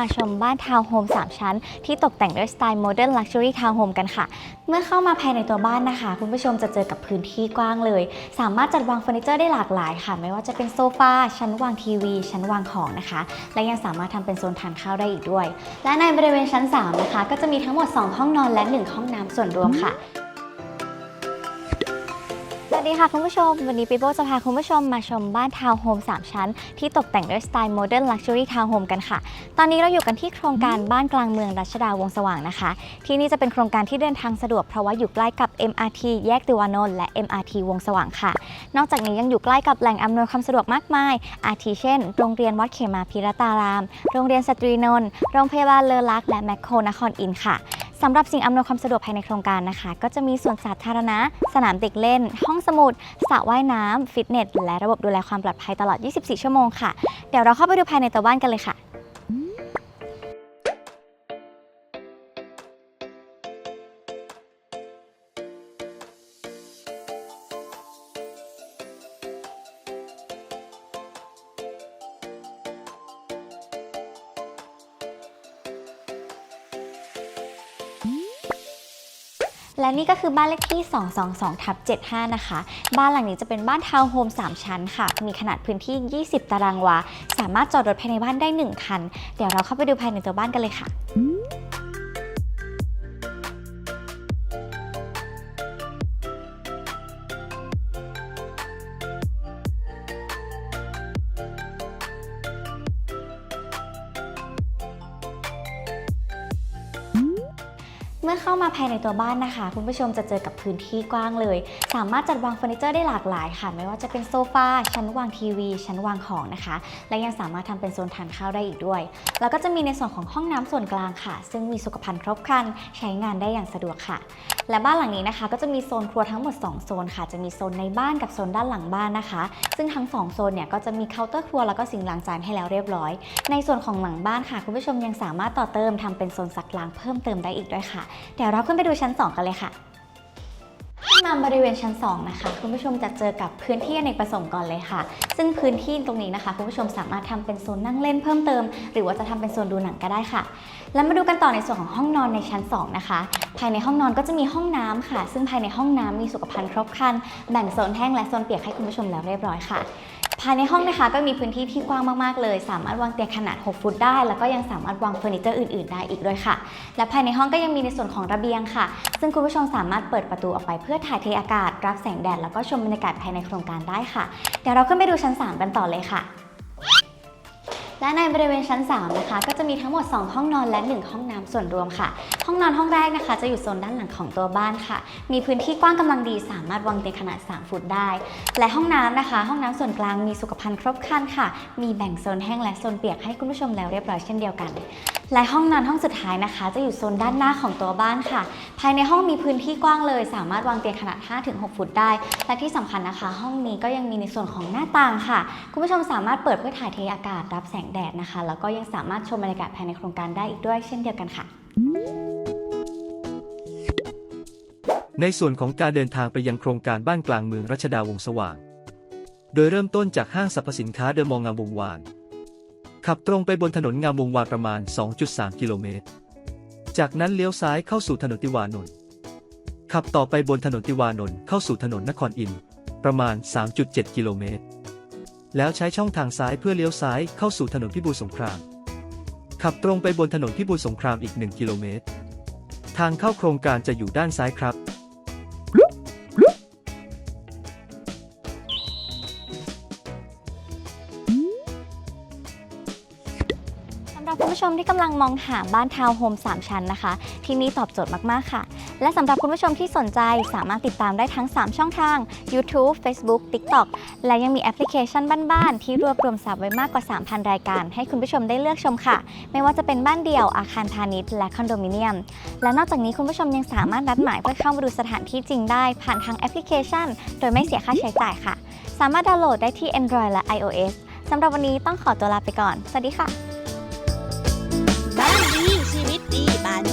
มาชมบ้านทาวน์โฮม3 ชั้น ที่ตกแต่งด้วยสไตล์โมเดิร์นลักชัวรี่ทาวน์โฮมกันค่ะ เมื่อเข้ามาภายในตัวบ้านนะคะ คุณผู้ชมจะเจอกับพื้นที่กว้างเลย สามารถจัดวางเฟอร์นิเจอร์ได้หลากหลายค่ะ ไม่ว่าจะเป็นโซฟาชั้นวางทีวี ชั้นวางของนะคะ และยังสามารถทำเป็นโซนทานข้าวได้อีกด้วย และในบริเวณชั้น 3 นะคะ ก็จะมีทั้งหมด 2 ห้องนอนและ 1 ห้องน้ำส่วนรวมค่ะ ค่ะคุณผู้ชม วันนี้ปีโป้จะพาคุณผู้ชมมาชมบ้านทาวน์โฮม 3 ชั้น ที่ตกแต่งด้วยสไตล์โมเดิร์นลักชัวรี่ทาวน์โฮมกันค่ะ ตอนนี้เราอยู่กันที่โครงการบ้านกลางเมืองรัชดาวงสว่างนะคะ ที่นี่จะเป็นโครงการที่เดินทางสะดวกเพราะว่าอยู่ใกล้กับ MRT แยกติวานนท์และ MRT วงสว่างค่ะ นอกจากนี้ยังอยู่ใกล้กับแหล่งอำนวยความสะดวกมากมาย อาทิเช่น โรงเรียนวัดเขมาพิรตาราม โรงเรียนสตรีนนท์ โรงพยาบาลเลอลักษ์และแมคโครนครอินค่ะ สำหรับสิ่งอำนวยความสะดวกภายในโครงการนะคะ ก็จะมีสวนสาธารณะ สนามเด็กเล่น ห้องสมุดสระว่ายน้ำฟิตเนสและระบบดูแลความปลอดภัยตลอด 24 ชั่วโมงค่ะ เดี๋ยวเราเข้าไปดูภายในตัวบ้านกันเลยค่ะ และนี่ก็คือบ้านเลขที่ 222ทับ75 นะคะ บ้านหลังนี้จะเป็นบ้านทาวน์โฮม 3 ชั้นค่ะ มีขนาดพื้นที่ 20 ตารางวา สามารถจอดรถภายในบ้านได้ 1 คัน เดี๋ยวเราเข้าไปดูภายในตัวบ้านกันเลยค่ะ มื่อเข้ามาภายในตัวบ้านนะคะ คุณผู้ชมจะเจอกับพื้นที่กว้างเลย สามารถจัดวางเฟอร์นิเจอร์ได้หลากหลายค่ะ ไม่ว่าจะเป็นโซฟาชั้นวางทีวี ชั้นวางของนะคะ และยังสามารถทำเป็นโซนทานข้าวได้อีกด้วย แล้วก็จะมีในส่วนของห้องน้ำส่วนกลางค่ะ ซึ่งมีสุขภัณฑ์ครบครันใช้งานได้อย่างสะดวกค่ะ และบ้านหลังนี้นะคะ ก็จะมีโซนครัวทั้งหมด 2 โซนค่ะ จะมีโซนในบ้านกับโซนด้านหลังบ้านนะคะ ซึ่งทั้ง 2 โซนเนี่ยก็จะมีเคาน์เตอร์ครัวแล้วก็สิ่งล้างจานให้แล้วเรียบร้อย ในส่วนของหลังบ้านค่ะคุณผู้ชมยังสามารถต่อเติมทำเป็นโซนซักล้างเพิ่มเติมได้อีกด้วยค่ะ เดี๋ยวเราขึ้นไปดูชั้น 2 กันเลยค่ะ ขึ้นมาบริเวณชั้น 2 นะคะ คุณผู้ชมจะเจอกับพื้นที่อเนกประสงค์ก่อนเลยค่ะ ซึ่งพื้นที่ตรงนี้นะคะ คุณผู้ชมสามารถทำเป็นโซนนั่งเล่นเพิ่มเติม หรือว่าจะทำเป็นโซนดูหนังก็ได้ค่ะ แล้วมาดูกันต่อในส่วนของห้องนอนในชั้น 2 นะคะ ภายในห้องนอนก็จะมีห้องน้ำค่ะ ซึ่งภายในห้องน้ำมีสุขภัณฑ์ครบครันแบ่งโซนแห้งและโซนเปียกให้คุณผู้ชมแล้วเรียบร้อยค่ะ ภายในห้องนะคะก็มีพื้นที่ที่กว้างมากๆเลย สามารถวางเตียงขนาด 6 ฟุตได้ แล้วก็ยังสามารถวางเฟอร์นิเจอร์อื่นๆ ได้อีกด้วยค่ะ และภายในห้องก็ยังมีในส่วนของระเบียงค่ะ ซึ่งคุณผู้ชมสามารถเปิดประตูออกไปเพื่อถ่ายเทอากาศ รับแสงแดดแล้วก็ชมบรรยากาศภายในโครงการได้ค่ะ เดี๋ยวเราขึ้นไปดูชั้น 3 กันต่อเลยค่ะ และในบริเวณชั้น 3 นะคะ ก็จะมีทั้งหมด 2 ห้องนอนและ 1 ห้องน้ำส่วนรวมค่ะ ห้องนอนห้องแรกนะคะ จะอยู่โซนด้านหลังของตัวบ้านค่ะ มีพื้นที่กว้างกำลังดีสามารถวางเตียงขนาด 3 ฟุตได้ และห้องน้ำนะคะ ห้องน้ำส่วนกลางมีสุขภัณฑ์ครบครันค่ะ มีแบ่งโซนแห้งและโซนเปียกให้คุณผู้ชมแล้วเรียบร้อยเช่นเดียวกัน และห้องนอนห้องสุดท้ายนะคะ จะอยู่โซนด้านหน้าของตัวบ้านค่ะ ภายในห้องมีพื้นที่กว้างเลย สามารถวางเตียงขนาด 5-6 ฟุตได้ และที่สำคัญนะคะ ห้องนี้ก็ยังมีในส่วนของหน้าต่างค่ะ คุณผู้ชมสามารถเปิดเพื่อถ่ายเทอากาศรับแสงแดดนะคะ แล้วก็ยังสามารถชมบรรยากาศภายในโครงการได้อีกด้วยเช่นเดียวกันค่ะในส่วนของการเดินทางไปยังโครงการบ้านกลางเมืองรัชดาวงสว่าง โดยเริ่มต้นจากห้างสรรพสินค้าเดอะมองงามวงวาน ขับตรงไปบนถนนงามวงวานประมาณ 2.3 กิโลเมตร จากนั้นเลี้ยวซ้ายเข้าสู่ถนนติวานนท์ ขับต่อไปบนถนนติวานนท์เข้าสู่ถนนนครอินทร์ประมาณ 3.7 กิโลเมตร แล้วใช้ช่องทางซ้ายเพื่อเลี้ยวซ้ายเข้าสู่ถนนพิบูลสงคราม ขับตรงไปบนถนนพิบูลสงครามอีก 1 กิโลเมตร ทางเข้าโครงการจะอยู่ด้านซ้ายครับ รับคุณผู้ชมที่กำลังมองหาบ้านทาวน์โฮม3 ชั้นนะคะ ที่นี่ตอบโจทย์มาก ๆ ค่ะ และสำหรับคุณผู้ชมที่สนใจสามารถติดตามได้ทั้ง 3 ช่องทาง YouTube Facebook TikTok และยังมีแอปพลิเคชันบ้านๆ ที่รวบรวมสับไว้มากกว่า 3,000 รายการ ให้คุณผู้ชมได้เลือกชมค่ะ ไม่ว่าจะเป็นบ้านเดี่ยวอาคารพาณิชย์และคอนโดมิเนียม และนอกจากนี้คุณผู้ชมยังสามารถนัดหมายเพื่อเข้ามาดูสถานที่จริงได้ ผ่านทางแอปพลิเคชัน โดยไม่เสียค่าใช้จ่ายค่ะ สามารถดาวน์โหลดได้ที่ Android และ iOS สำหรับวันนี้ต้องขอตัวลาไปก่อน สวัสดีค่ะ บ้าน